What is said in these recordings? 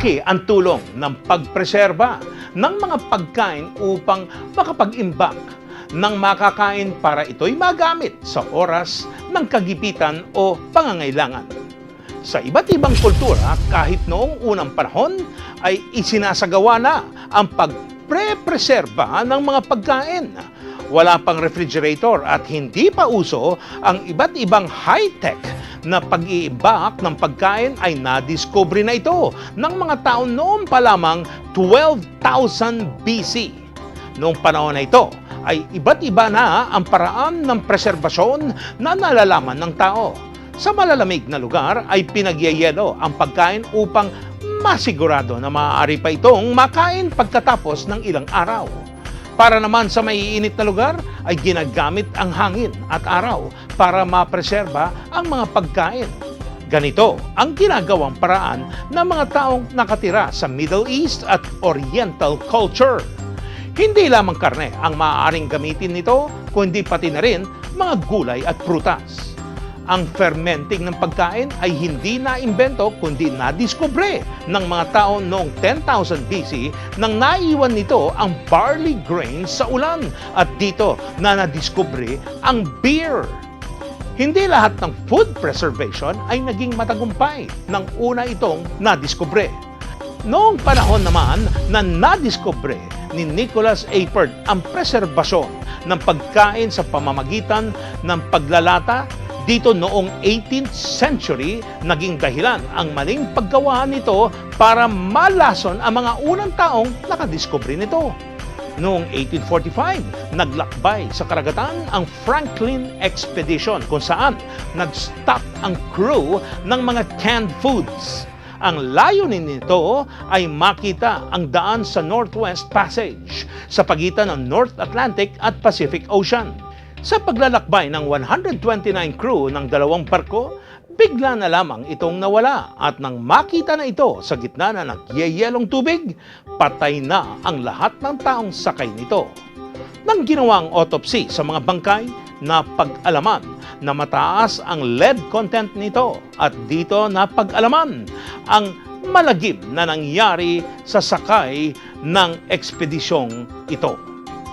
Malaki ang tulong ng pagpreserba ng mga pagkain upang makapag-imbak ng makakain para ito'y magamit sa oras ng kagipitan o pangangailangan. Sa iba't ibang kultura, kahit noong unang panahon, ay isinasagawa na ang pagpre-preserba ng mga pagkain. Wala pang refrigerator at hindi pa uso ang iba't ibang high-tech na pag-iimbak ng pagkain ay nadiskubre na ito ng mga taon noon pa lamang 12,000 BC. Noong panahon na ito ay iba't iba na ang paraan ng preserbasyon na nalalaman ng tao. Sa malalamig na lugar ay pinagyayelo ang pagkain upang masigurado na maaari pa itong makain pagkatapos ng ilang araw. Para naman sa maiinit na lugar ay ginagamit ang hangin at araw para mapreserba ang mga pagkain. Ganito ang ginagawang paraan ng mga taong nakatira sa Middle East at Oriental culture. Hindi lamang karne ang maaaring gamitin nito, kundi pati na rin mga gulay at prutas. Ang fermenting ng pagkain ay hindi naimbento kundi nadiskubre ng mga tao noong 10,000 BC nang naiwan nito ang barley grains sa ulan at dito na nadiskubre ang beer. Hindi lahat ng food preservation ay naging matagumpay nang una itong nadiskubre. Noong panahon naman na nadiskubre ni Nicholas Apert ang preserbasyon ng pagkain sa pamamagitan ng paglalata, dito noong 18th century, naging dahilan ang maling paggawa nito para malason ang mga unang taong nakadiskubre nito. Noong 1845, naglakbay sa karagatan ang Franklin Expedition kung saan nag-stop ang crew ng mga canned foods. Ang layunin nito ay makita ang daan sa Northwest Passage sa pagitan ng North Atlantic at Pacific Ocean. Sa paglalakbay ng 129 crew ng dalawang barko, bigla na lamang itong nawala at nang makita na ito sa gitna na nagyayelong tubig, patay na ang lahat ng taong sakay nito. Nang ginawang autopsy sa mga bangkay, napag-alaman na mataas ang lead content nito at dito napag-alaman ang malagim na nangyari sa sakay ng ekspedisyong ito.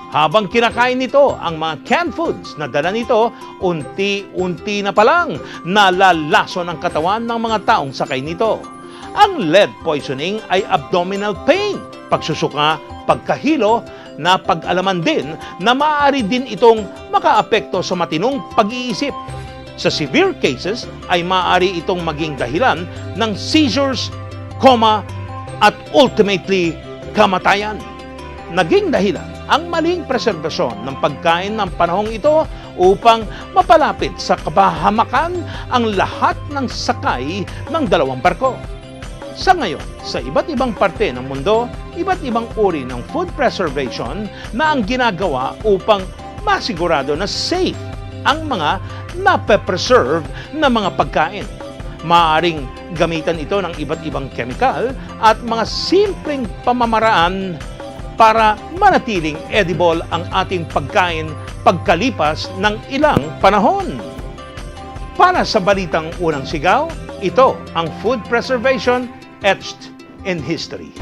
Habang kinakain nito ang mga canned foods na dala nito, unti-unti na palang nalalason ang katawan ng mga taong sakay nito. Ang lead poisoning ay abdominal pain, pagsusuka, pagkahilo, na pag-alaman din na maaari din itong makaapekto sa matinong pag-iisip. Sa severe cases ay maaari itong maging dahilan ng seizures, coma, at ultimately kamatayan. Naging dahilan ang maling preserbasyon ng pagkain ng panahong ito upang mapalapit sa kabahamakan ang lahat ng sakay ng dalawang barko. Sa ngayon, sa iba't ibang parte ng mundo, iba't ibang uri ng food preservation na ang ginagawa upang masigurado na safe ang mga nape-preserve na mga pagkain. Maaring gamitan ito ng iba't ibang chemical at mga simpleng pamamaraan para manatiling edible ang ating pagkain pagkalipas ng ilang panahon. Para sa balitang unang sigaw, ito ang food preservation etched in history.